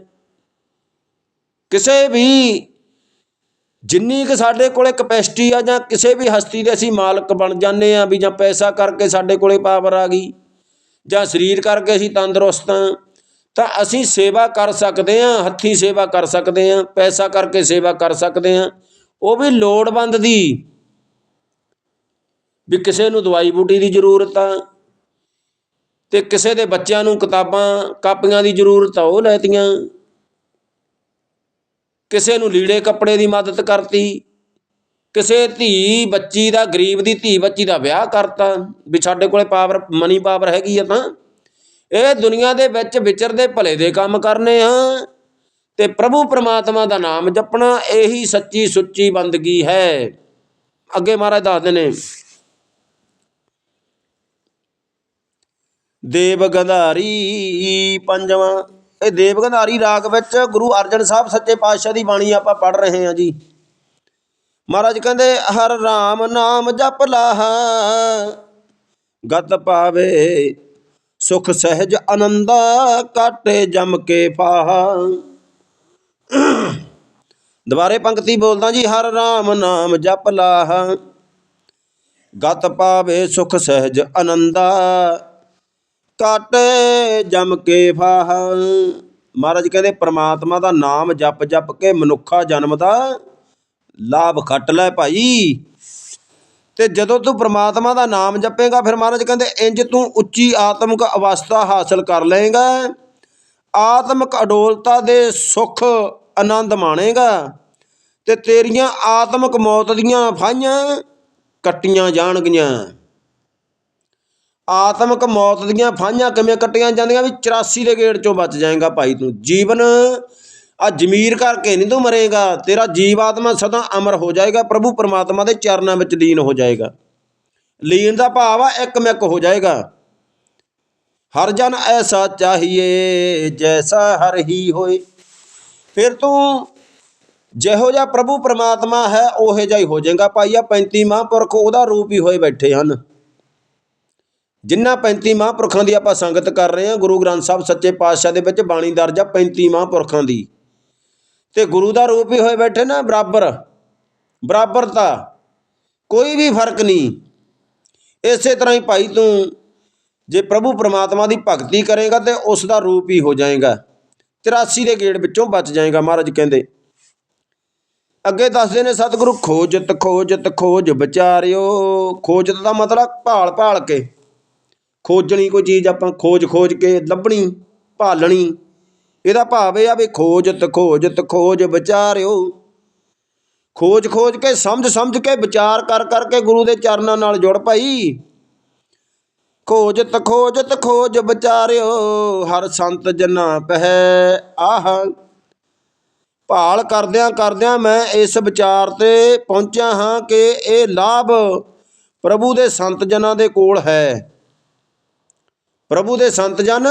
ਕਿਸੇ ਵੀ ਜਿੰਨੀ ਕਿ ਸਾਡੇ ਕੋਲੇ ਕਪੈਸਿਟੀ ਆ ਜਾਂ ਕਿਸੇ ਵੀ ਹਸਤੀ ਦੇ ਅਸੀਂ ਮਾਲਕ ਬਣ ਜਾਂਦੇ ਆ ਵੀ ਜਾਂ ਪੈਸਾ ਕਰਕੇ ਸਾਡੇ ਕੋਲੇ ਪਾਵਰ ਆ ਗਈ ਜਾਂ ਸਰੀਰ ਕਰਕੇ ਅਸੀਂ ਤੰਦਰੁਸਤ ਆ, ਤਾਂ ਅਸੀਂ ਸੇਵਾ ਕਰ ਸਕਦੇ ਆ, ਹੱਥੀ ਸੇਵਾ ਕਰ ਸਕਦੇ ਆ, ਪੈਸਾ ਕਰਕੇ ਸੇਵਾ ਕਰ ਸਕਦੇ ਆ। ਉਹ ਵੀ ਲੋੜਵੰਦ ਦੀ ਵੀ ਕਿਸੇ ਨੂੰ ਦਵਾਈ ਬੂਟੀ ਦੀ ਜ਼ਰੂਰਤ ਆ ਤੇ ਕਿਸੇ ਦੇ ਬੱਚਿਆਂ ਨੂੰ ਕਿਤਾਬਾਂ, ਕਾਪੀਆਂ ਦੀ ਜ਼ਰੂਰਤ ਆ, ਉਹ ਲੈਤੀਆਂ। ਕਿਸੇ ਨੂੰ ਲੀੜੇ ਕੱਪੜੇ ਦੀ ਮਦਦ ਕਰਤੀ, ਕਿਸੇ ਧੀ ਬੱਚੀ ਦਾ, ਗਰੀਬ ਦੀ ਧੀ ਬੱਚੀ ਦਾ ਵਿਆਹ ਕਰਤਾ, ਵੀ ਸਾਡੇ ਕੋਲੇ ਪਾਵਰ ਮਨੀ ਪਾਵਰ ਹੈਗੀ ਆ ਤਾਂ। ਇਹ ਦੁਨੀਆ ਦੇ ਵਿੱਚ ਵਿਚਰਦੇ ਭਲੇ ਦੇ ਕੰਮ ਕਰਨੇ ਆ ਤੇ ਪ੍ਰਭੂ ਪ੍ਰਮਾਤਮਾ ਦਾ ਨਾਮ ਜਪਣਾ ਇਹੀ ਸੱਚੀ ਸੁੱਚੀ ਬੰਦਗੀ ਹੈ। ਅੱਗੇ ਮਹਾਰਾਜ ਦੱਸਦੇ ਨੇ, ਦੇਵ ਗੰਧਾਰੀ ਪੰਜਵਾਂ ਇਹ ਦੇਵ ਗੰਧਾਰੀ ਰਾਗ ਵਿੱਚ ਗੁਰੂ ਅਰਜਨ ਸਾਹਿਬ ਸੱਚੇ ਪਾਤਸ਼ਾਹ ਦੀ ਬਾਣੀ ਆਪਾਂ ਪੜ ਰਹੇ ਹਾਂ ਜੀ। ਮਹਾਰਾਜ ਕਹਿੰਦੇ, ਹਰ ਰਾਮ ਨਾਮ ਜਪ ਲਾਹ, ਗਤ ਪਾਵੇ ਸੁਖ ਸਹਿਜ ਆਨੰਦਾ ਕਾਟੇ ਜਮ ਕੇ ਪਾਹਾ ਦੁਬਾਰੇ ਪੰਕਤੀ ਬੋਲਦਾ ਜੀ, ਹਰ ਰਾਮ ਨਾਮ ਜਪ ਲਾਹ, ਗਤ ਪਾਵੇ ਸੁਖ ਸਹਿਜ ਆਨੰਦਾ ਕਾਟੇ ਜਮ ਕੇ ਫਾਹ। ਮਹਾਰਾਜ ਕਹਿੰਦੇ, ਪ੍ਰਮਾਤਮਾ ਦਾ ਨਾਮ ਜਪ ਜਪ ਕੇ ਮਨੁੱਖਾ ਜਨਮ ਦਾ ਲਾਭ ਖੱਟ ਲੈ ਭਾਈ। ਤੇ ਜਦੋਂ ਤੂੰ ਪ੍ਰਮਾਤਮਾ ਦਾ ਨਾਮ ਜਪੇਗਾ, ਫਿਰ ਮਹਾਰਾਜ ਕਹਿੰਦੇ, ਇੰਜ ਤੂੰ ਉੱਚੀ ਆਤਮਿਕ ਅਵਸਥਾ ਹਾਸਲ ਕਰ ਲਏਗਾ। ਆਤਮਿਕ ਅਡੋਲਤਾ ਦੇ ਸੁਖ ਆਨੰਦ ਮਾਣੇਗਾ। ਤੇ ਤੇਰੀਆਂ ਆਤਮਿਕ ਮੌਤ ਦੀਆਂ ਫਾਈਆਂ ਕੱਟੀਆਂ ਜਾਣਗੀਆਂ। ਆਤਮਿਕ ਮੌਤ ਦੀਆਂ ਫਾਈਆਂ ਕਿਵੇਂ ਕੱਟੀਆਂ ਜਾਂਦੀਆਂ ਵੀ 84 ਦੇ ਗੇੜ ਚੋਂ ਬਚ ਜਾਏਗਾ ਭਾਈ ਤੂੰ। ਜੀਵਨ ਆ ਜਮੀਰ ਕਰਕੇ ਨਹੀਂ ਤੂੰ ਮਰੇਗਾ, ਤੇਰਾ ਜੀਵ ਆਤਮਾ ਸਦਾ ਅਮਰ ਹੋ ਜਾਏਗਾ, ਪ੍ਰਭੂ ਪਰਮਾਤਮਾ ਦੇ ਚਰਨਾਂ ਵਿੱਚ ਲੀਨ ਹੋ ਜਾਏਗਾ। ਲੀਨ ਦਾ ਭਾਵ ਆ ਇੱਕ ਮਿੱਕ ਹੋ ਜਾਏਗਾ। ਹਰ ਜਨ ਐਸਾ ਚਾਹੀਏ, ਜੈਸਾ ਹਰ ਹੀ ਹੋਏ। ਫਿਰ ਤੂੰ ਜਿਹੋ ਜਿਹਾ ਪ੍ਰਭੂ ਪਰਮਾਤਮਾ ਹੈ, ਉਹੇ ਜਿਹਾ ਹੀ ਹੋ ਜਾਏਗਾ। ਭਾਈ ਆ 35 ਮਹਾਂਪੁਰਖ ਉਹਦਾ ਰੂਪ ਹੀ ਹੋਏ ਬੈਠੇ ਹਨ। ਜਿਨ੍ਹਾਂ 35 ਮਹਾਂਪੁਰਖਾਂ ਦੀ ਆਪਾਂ ਸੰਗਤ ਕਰ ਰਹੇ ਹਾਂ, ਗੁਰੂ ਗ੍ਰੰਥ ਸਾਹਿਬ ਸੱਚੇ ਪਾਤਸ਼ਾਹ ਦੇ ਵਿੱਚ ਬਾਣੀ ਦਰਜ ਆ 35 ਮਹਾਂਪੁਰਖਾਂ ਦੀ। ਤੇ ਗੁਰੂ ਦਾ ਰੂਪ ਹੀ ਹੋਏ ਬੈਠੇ ਨਾ, ਬਰਾਬਰ, ਬਰਾਬਰਤਾ, ਕੋਈ ਵੀ ਫ਼ਰਕ ਨਹੀਂ। ਇਸੇ ਤਰ੍ਹਾਂ ਹੀ ਭਾਈ ਤੂੰ, ਜੇ ਪ੍ਰਭੂ ਪਰਮਾਤਮਾ ਦੀ ਭਗਤੀ ਕਰੇਗਾ ਤੇ ਉਸ ਦਾ ਰੂਪ ਹੀ ਹੋ ਜਾਏਗਾ। 83 ਦੇ ਗੇੜ ਵਿੱਚੋਂ ਬਚ ਜਾਏਗਾ ਮਹਾਰਾਜ ਕਹਿੰਦੇ। ਅੱਗੇ ਦੱਸਦੇ ਨੇ, ਸਤਿਗੁਰੂ, ਖੋਜਤ ਖੋਜਤ, ਖੋਜ ਵਿਚਾਰਿਓ। ਖੋਜਤ ਦਾ ਮਤਲਬ ਭਾਲ ਭਾਲ ਕੇ। ਖੋਜਣੀ ਕੋਈ ਚੀਜ਼ ਆਪਾਂ ਖੋਜ ਖੋਜ ਕੇ ਲੱਭਣੀ, ਭਾਲਣੀ। ਇਹਦਾ ਭਾਵ ਇਹ ਆ ਵੀ ਖੋਜਤ ਖੋਜਤ ਖੋਜ ਵਿਚਾਰਿਓ। ਖੋਜ ਖੋਜ ਕੇ, ਸਮਝ ਸਮਝ ਕੇ, ਵਿਚਾਰ ਕਰ ਕਰਕੇ ਗੁਰੂ ਦੇ ਚਰਨਾਂ ਨਾਲ ਜੁੜ ਭਾਈ ਖੋਜਤ ਖੋਜਤ ਖੋਜ ਵਿਚਾਰਿਓ, ਹਰ ਸੰਤ ਜਨਾ ਪਹਿ ਆਹ। ਭਾਲ ਕਰਦਿਆਂ ਕਰਦਿਆਂ ਮੈਂ ਇਸ ਵਿਚਾਰ ਤੇ ਪਹੁੰਚਿਆ ਹਾਂ ਕਿ ਇਹ ਲਾਭ ਪ੍ਰਭੂ ਦੇ ਸੰਤ ਜਨਾਂ ਦੇ ਕੋਲ ਹੈ। ਪ੍ਰਭੂ ਦੇ ਸੰਤ ਜਨ,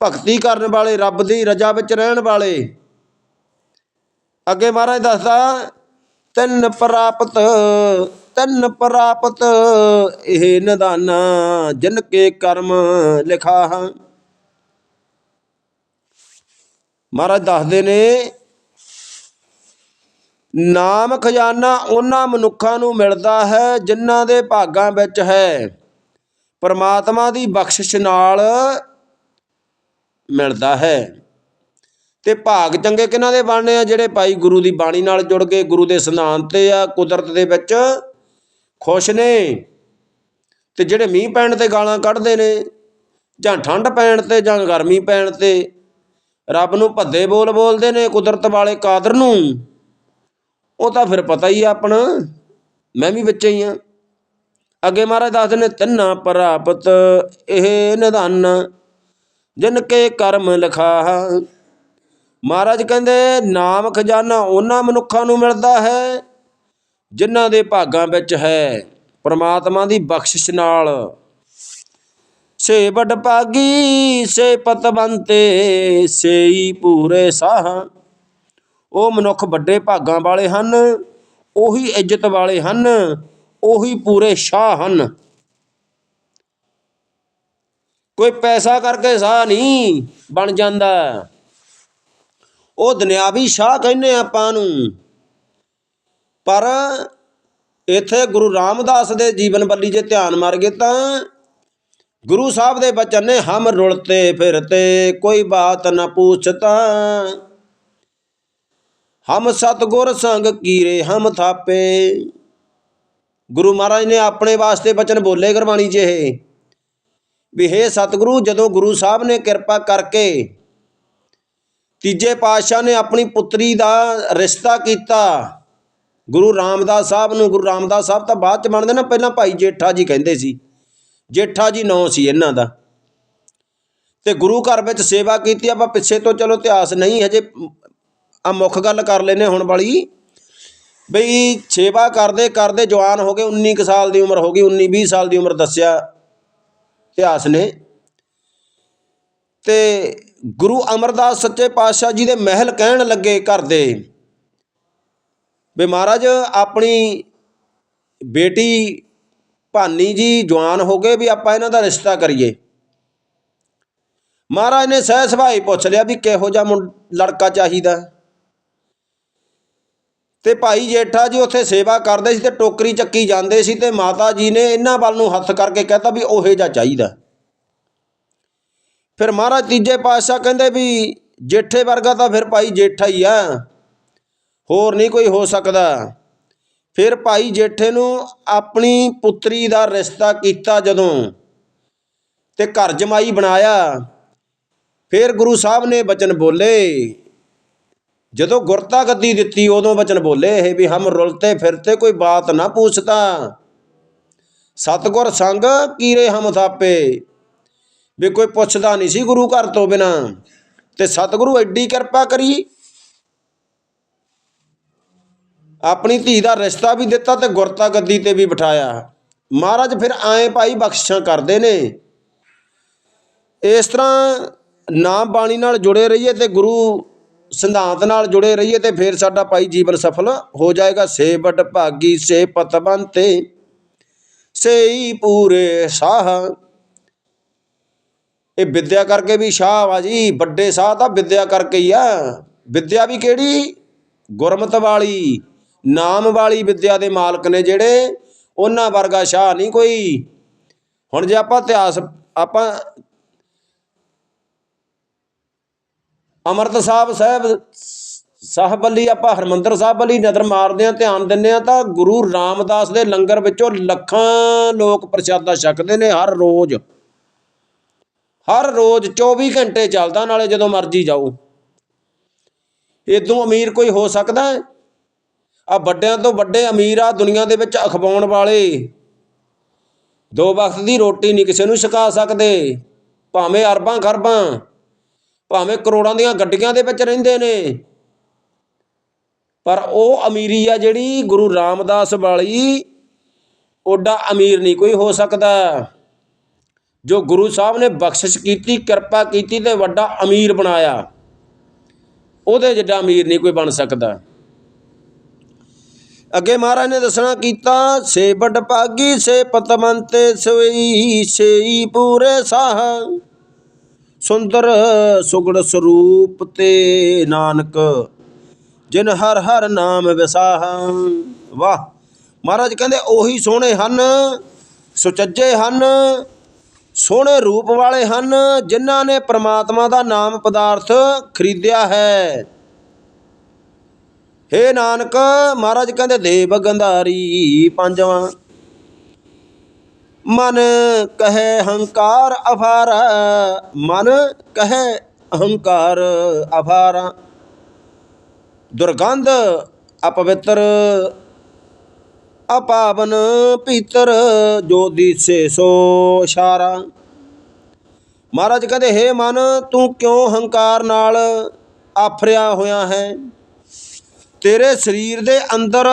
ਭਗਤੀ ਕਰਨ ਵਾਲੇ, ਰੱਬ ਦੀ ਰਜਾ ਵਿੱਚ ਰਹਿਣ ਵਾਲੇ। ਅੱਗੇ ਮਹਾਰਾਜ ਦੱਸਦਾ, ਤਿੰਨ ਪ੍ਰਾਪਤ ਤਿੰਨ ਪ੍ਰਾਪਤ, ਇਹ ਨਿਦਾਨਾ ਜਿਨ ਕੇ ਕਰਮ ਲਿਖਾ ਮਹਾਰਾਜ ਦੱਸਦੇ ਨੇ, ਨਾਮ ਖਜ਼ਾਨਾ ਉਹਨਾਂ ਮਨੁੱਖਾਂ ਨੂੰ ਮਿਲਦਾ ਹੈ ਜਿਨ੍ਹਾਂ ਦੇ ਭਾਗਾਂ ਵਿੱਚ ਹੈ। ਪਰਮਾਤਮਾ ਦੀ ਬਖਸ਼ਿਸ਼ ਨਾਲ ਮਿਲਦਾ ਹੈ। ਤੇ ਭਾਗ ਚੰਗੇ ਕਿਹਨਾਂ ਦੇ ਬਣਨੇ ਆ? ਜਿਹੜੇ ਭਾਈ ਗੁਰੂ ਦੀ ਬਾਣੀ ਨਾਲ ਜੁੜ ਕੇ ਗੁਰੂ ਦੇ ਸਿਧਾਂਤ ਤੇ ਆ, ਕੁਦਰਤ ਦੇ ਵਿੱਚ ਖੁਸ਼ ਨੇ। ਤੇ ਜਿਹੜੇ ਮੀਂਹ ਪੈਣ ਤੇ ਗਾਲਾਂ ਕੱਢਦੇ ਨੇ, ਜਾਂ ਠੰਡ ਪੈਣ ਤੇ, ਜਾਂ ਗਰਮੀ ਪੈਣ ਤੇ, ਰੱਬ ਨੂੰ ਭੱਦੇ ਬੋਲ ਬੋਲਦੇ ਨੇ ਕੁਦਰਤ ਵਾਲੇ ਕਾਦਰ ਨੂੰ, ਉਹ ਤਾਂ ਫਿਰ ਪਤਾ ਹੀ ਆ ਆਪਣਾ, ਮੈਂ ਵੀ ਵਿੱਚ ਹੀ ਆ। ਅੱਗੇ ਮਹਾਰਾਜ ਦੱਸਦੇ ਨੇ ਤਿੰਨਾ ਪ੍ਰਾਪਤ ਇਹ ਨਿਧਾਨ, ਜਿਨ ਕੇ ਕਰਮ ਲਿਖਾ ਮਹਾਰਾਜ ਕਹਿੰਦੇ, ਨਾਮ ਖਜ਼ਾਨਾ ਉਹਨਾਂ ਮਨੁੱਖਾਂ ਨੂੰ ਮਿਲਦਾ ਹੈ, ਜਿਨ੍ਹਾਂ ਦੇ ਭਾਗਾਂ ਵਿੱਚ ਹੈ। ਪ੍ਰਮਾਤਮਾ ਦੀ ਬਖਸ਼ਿਸ਼ ਨਾਲ। ਸੇ ਵੱਡ ਭਾਗੀ, ਸੇ ਪਤਵੰਤੇ, ਸੇਈ ਪੂਰੇ ਸਾਹ। ਉਹ ਮਨੁੱਖ ਵੱਡੇ ਭਾਗਾਂ ਵਾਲੇ ਹਨ, ਉਹੀ ਇੱਜ਼ਤ ਵਾਲੇ ਹਨ। ਉਹੀ ਪੂਰੇ ਸ਼ਾਹ ਹਨ। ਕੋਈ ਪੈਸਾ ਕਰਕੇ ਸਾਹ ਨਹੀਂ ਬਣ ਜਾਂਦਾ। ਉਹ ਦੁਨਿਆਵੀ ਸ਼ਾਹ ਕਹਿੰਦੇ ਆਪਾਂ ਨੂੰ। ਪਰ ਇੱਥੇ ਗੁਰੂ ਰਾਮਦਾਸ ਦੇ ਜੀਵਨ ਬੱਲੀ ਜੇ ਧਿਆਨ ਮਾਰ ਗਏ ਤਾਂ ਗੁਰੂ ਸਾਹਿਬ ਦੇ ਬਚਨ ਨੇ, ਹਮ ਰੁਲਤੇ ਫਿਰਤੇ, ਕੋਈ ਬਾਤ ਨਾ ਪੁੱਛਤਾ। ਹਮ ਸਤਗੁਰ ਸੰਗ ਕੀਰੇ, ਹਮ ਥਾਪੇ। ਗੁਰੂ ਮਹਾਰਾਜ ਨੇ ਆਪਣੇ ਵਾਸਤੇ ਬਚਨ ਬੋਲੇ ਗੁਰਬਾਣੀ 'ਚ ਇਹ। ਵੀ ਹੇ ਸਤਿਗੁਰੂ, ਜਦੋਂ ਗੁਰੂ ਸਾਹਿਬ ਨੇ ਕਿਰਪਾ ਕਰਕੇ ਤੀਜੇ ਪਾਤਸ਼ਾਹ ਨੇ ਆਪਣੀ ਪੁੱਤਰੀ ਦਾ ਰਿਸ਼ਤਾ ਕੀਤਾ, ਗੁਰੂ ਰਾਮਦਾਸ ਸਾਹਿਬ ਨੂੰ, ਗੁਰੂ ਰਾਮਦਾਸ ਸਾਹਿਬ ਤਾਂ ਬਾਅਦ ਚ ਬਣਦੇ ਨਾ, ਪਹਿਲਾਂ ਭਾਈ ਜੇਠਾ ਜੀ ਕਹਿੰਦੇ ਸੀ। ਜੇਠਾ ਜੀ ਨਾਂ ਸੀ ਇਹਨਾਂ ਦਾ। ਤੇ ਗੁਰੂ ਘਰ ਵਿੱਚ ਸੇਵਾ ਕੀਤੀ, ਆਪਾਂ ਪਿੱਛੇ ਤੋਂ ਚਲੋ ਇਤਿਹਾਸ ਨਹੀਂ, ਹਜੇ ਆ ਮੁੱਖ ਗੱਲ ਕਰ ਲੈਨੇ ਹੁਣ ਵਾਲੀ। ਬਈ ਸੇਵਾ ਕਰਦੇ ਕਰਦੇ ਜਵਾਨ ਹੋ ਗਏ 19 ਕੁ ਸਾਲ ਦੀ ਉਮਰ ਹੋ ਗਈ 19 20 ਸਾਲ ਦੀ ਉਮਰ ਦੱਸਿਆ ਇਤਿਹਾਸ ਨੇ। ਤੇ ਗੁਰੂ ਅਮਰਦਾਸ ਸੱਚੇ ਪਾਤਸ਼ਾਹ ਜੀ ਦੇ ਮਹਿਲ ਕਹਿਣ ਲੱਗੇ ਘਰ ਦੇ ਵੀ ਮਹਾਰਾਜ, ਆਪਣੀ ਬੇਟੀ ਭਾਨੀ ਜੀ ਜਵਾਨ ਹੋ ਗਏ ਵੀ ਆਪਾਂ ਇਹਨਾਂ ਦਾ ਰਿਸ਼ਤਾ ਕਰੀਏ। ਮਹਾਰਾਜ ਨੇ ਸਹਿ ਸੁਭਾਈ ਪੁੱਛ ਲਿਆ ਵੀ ਕਿਹੋ ਜਿਹਾ ਮੁੰ- ਲੜਕਾ ਚਾਹੀਦਾ। ਤੇ ਭਾਈ ਜੇਠਾ ਜੀ ਉੱਥੇ ਸੇਵਾ ਕਰਦੇ ਸੀ ਤੇ ਟੋਕਰੀ ਚੱਕੀ ਜਾਂਦੇ ਸੀ ਤੇ ਮਾਤਾ ਜੀ ਨੇ ਇਹਨਾਂ ਵੱਲ ਨੂੰ ਹੱਥ ਕਰਕੇ ਕਹਿਤਾ ਵੀ ਉਹੇ ਜਿਹਾ ਚਾਹੀਦਾ। ਫਿਰ ਮਹਾਰਾਜ ਤੀਜੇ ਪਾਤਸ਼ਾਹ ਕਹਿੰਦੇ ਵੀ ਜੇਠੇ ਵਰਗਾ ਤਾਂ ਫਿਰ ਭਾਈ ਜੇਠਾ ਹੀ ਆ। ਹੋਰ ਨਹੀਂ ਕੋਈ ਹੋ ਸਕਦਾ। ਫਿਰ ਭਾਈ ਜੇਠੇ ਨੂੰ ਆਪਣੀ ਪੁੱਤਰੀ ਦਾ ਰਿਸ਼ਤਾ ਕੀਤਾ ਜਦੋਂ ਤੇ ਘਰ ਜਮਾਈ ਬਣਾਇਆ। ਫਿਰ ਗੁਰੂ ਸਾਹਿਬ ਨੇ ਬਚਨ ਬੋਲੇ ਜਦੋਂ ਗੁਰਤਾ ਗੱਦੀ ਦਿੱਤੀ, ਉਦੋਂ ਬਚਨ ਬੋਲੇ ਇਹ ਵੀ ਹਮ ਰੁਲਤੇ ਫਿਰਤੇ, ਕੋਈ ਬਾਤ ਨਾ ਪੁੱਛਤਾ ਸਤਗੁਰ ਸੰਗ ਕੀਰੇ ਹਮ ਥਾਪੇ। ਵੀ ਕੋਈ ਪੁੱਛਦਾ ਨਹੀਂ ਸੀ ਗੁਰੂ ਘਰ ਤੋਂ ਬਿਨਾ। ਤੇ ਸਤਿਗੁਰੂ ਐਡੀ ਕਿਰਪਾ ਕਰੀ। ਆਪਣੀ ਧੀ ਦਾ ਰਿਸ਼ਤਾ ਵੀ ਦਿੱਤਾ ਤੇ ਗੁਰਤਾ ਗੱਦੀ ਤੇ ਵੀ ਬਿਠਾਇਆ। ਮਹਾਰਾਜ ਫਿਰ ਆਏ ਭਾਈ ਬਖਸ਼ਿਸ਼ਾਂ ਕਰਦੇ ਨੇ। ਇਸ ਤਰ੍ਹਾਂ ਨਾਮ ਬਾਣੀ ਨਾਲ ਜੁੜੇ ਰਹੀਏ ਤੇ ਗੁਰੂ ਸਿਧਾਂਤ ਨਾਲ ਜੁੜੇ ਰਹੀਏ ਤੇ ਫਿਰ ਸਾਡਾ ਭਾਈ ਜੀਵਨ ਸਫਲ ਹੋ ਜਾਏਗਾ। ਸੇ ਬਟ ਭਾਗੀ ਸੇ ਪਤਵੰਤੇ ਸੇਈ ਪੂਰੇ ਸਾਹ। ਇਹ ਵਿਦਿਆ ਕਰਕੇ ਵੀ ਸ਼ਾਹ ਵਾ ਜੀ, ਵੱਡੇ ਸਾਹ ਤਾਂ ਵਿਦਿਆ ਕਰਕੇ ਹੀ ਆ। ਵਿਦਿਆ ਵੀ ਕਿਹੜੀ? ਗੁਰਮਤ ਵਾਲੀ, ਨਾਮ ਵਾਲੀ ਵਿਦਿਆ ਦੇ ਮਾਲਕ ਨੇ ਜਿਹੜੇ ਉਹਨਾਂ ਵਰਗਾ ਸ਼ਾਹ ਨਹੀਂ ਕੋਈ। ਹੁਣ ਜੇ ਆਪਾਂ ਇਤਿਹਾਸ, ਆਪਾਂ ਅਮਰਤ ਸਾਹਿਬ ਸਾਹਿਬ ਸਾਹਿਬ ਵੱਲੀ ਆਪਾਂ ਹਰਮੰਦਰ ਸਾਹਿਬ ਵੱਲੀ ਨਜ਼ਰ ਮਾਰਦੇ ਆ ਧਿਆਨ ਦਿੰਦੇ ਆ ਤਾਂ ਗੁਰੂ ਰਾਮਦਾਸ ਦੇ ਲੰਗਰ ਵਿੱਚੋਂ ਲੱਖਾਂ ਲੋਕ ਪ੍ਰਸ਼ਾਦਾ ਛਕਦੇ ਨੇ ਹਰ ਰੋਜ਼। ਹਰ ਰੋਜ਼ 24 ਘੰਟੇ ਚੱਲਦਾ, ਨਾਲੇ ਜਦੋਂ ਮਰਜ਼ੀ ਜਾਓ। ਇਦੋਂ ਅਮੀਰ ਕੋਈ ਹੋ ਸਕਦਾ ਹੈ? ਆ ਵੱਡਿਆਂ ਤੋਂ ਵੱਡੇ ਅਮੀਰ ਆ, ਦੁਨੀਆ ਦੇ ਵਿੱਚ ਅਖਵਾਉਣ ਵਾਲੇ। ਦੋ ਵਕਤ ਦੀ ਰੋਟੀ ਨਹੀਂ ਕਿਸੇ ਨੂੰ ਛਕਾ ਸਕਦੇ, ਭਾਵੇਂ ਅਰਬਾਂ ਖਰਬਾਂ। ਭਾਵੇਂ ਕਰੋੜਾਂ ਦੀਆਂ ਗੱਡੀਆਂ ਦੇ ਵਿੱਚ ਰਹਿੰਦੇ ਨੇ। ਪਰ ਉਹ ਅਮੀਰੀ ਆ ਜਿਹੜੀ ਗੁਰੂ ਰਾਮਦਾਸ ਵਾਲੀ ਓਡਾ ਅਮੀਰ ਨਹੀਂ ਕੋਈ ਹੋ ਸਕਦਾ। ਜੋ ਗੁਰੂ ਸਾਹਿਬ ਨੇ ਬਖਸ਼ਿਸ਼ ਕੀਤੀ, ਕਿਰਪਾ ਕੀਤੀ ਤੇ ਵੱਡਾ ਅਮੀਰ ਬਣਾਇਆ। ਉਹਦੇ ਜਿੱਡਾ ਅਮੀਰ ਨਹੀਂ ਕੋਈ ਬਣ ਸਕਦਾ। ਅੱਗੇ ਮਹਾਰਾਜ ਨੇ ਦੱਸਣਾ ਕੀਤਾ, ਸੇ ਵੱਡ ਭਾਗੀ, ਸੇ ਪਤਮੰਤੇ ਸੋਈ, ਸੇਈ ਪੂਰੇ ਸਾਹ। ਸੁੰਦਰ ਸੁਗੜ ਸਰੂਪ ਤੇ ਨਾਨਕ, ਜਿਨ ਹਰ ਹਰ ਨਾਮ ਵਿਸਾਹ। ਵਾਹ, ਮਹਾਰਾਜ ਕਹਿੰਦੇ ਉਹੀ ਸੋਹਣੇ ਹਨ, ਸੁਚੱਜੇ ਹਨ, ਸੋਹਣੇ ਰੂਪ ਵਾਲੇ ਹਨ, ਜਿਨ੍ਹਾਂ ਨੇ ਪ੍ਰਮਾਤਮਾ ਦਾ ਨਾਮ ਪਦਾਰਥ ਖਰੀਦਿਆ ਹੈ। ਹੇ ਨਾਨਕ, ਮਹਾਰਾਜ ਕਹਿੰਦੇ ਦੇਵ ਗੰਧਾਰੀ, ਪੰਜਵਾਂ ਮਨ ਕਹੇ ਹੰਕਾਰ ਅਫਾਰਾ ਮਨ ਕਹੇ ਹੰਕਾਰ ਅਫਾਰਾ ਦੁਰਗੰਧ ਅਪਵਿੱਤਰ, ਅਪਾਵਨ ਭੀਤਰ ਜੋ ਦਿਸੇ ਸੋ ਇਸ਼ਾਰਾ ਮਹਾਰਾਜ ਕਹਿੰਦੇ, ਹੇ ਮਨ, ਤੂੰ ਕਿਉਂ ਹੰਕਾਰ ਨਾਲ ਆਫਰਿਆ ਹੋਇਆ ਹੈ? ਤੇਰੇ ਸਰੀਰ ਦੇ ਅੰਦਰ